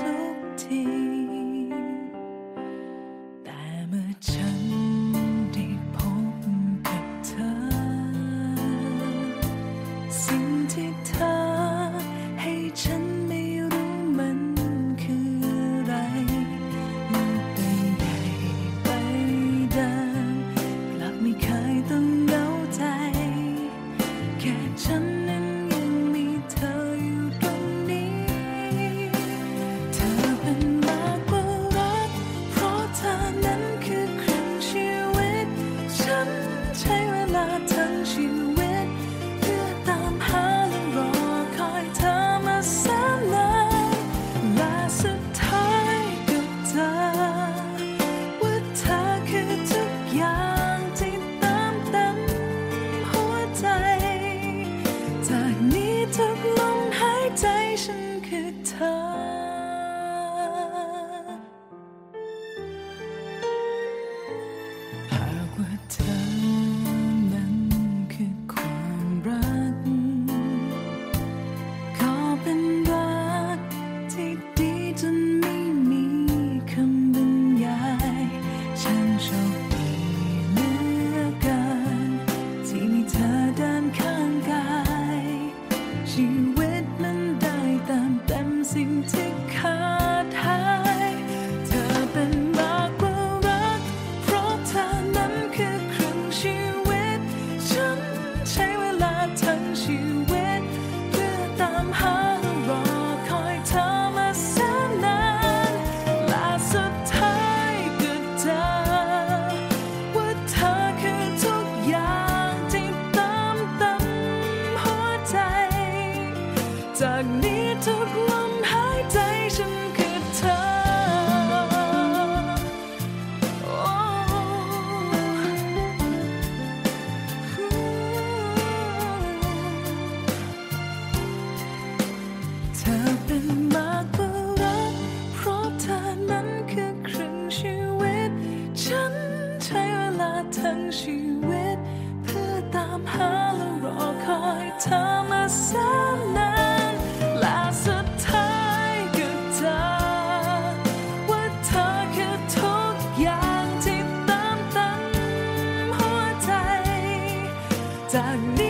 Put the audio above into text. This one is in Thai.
足迹 sing to ทั้งชีวิต เพื่อตามหาและรอคอยเธอมาแสนนานและสุดท้ายก็เจอว่าเธอคือทุกอย่างที่ตามตั้งหัวใจ จากนี้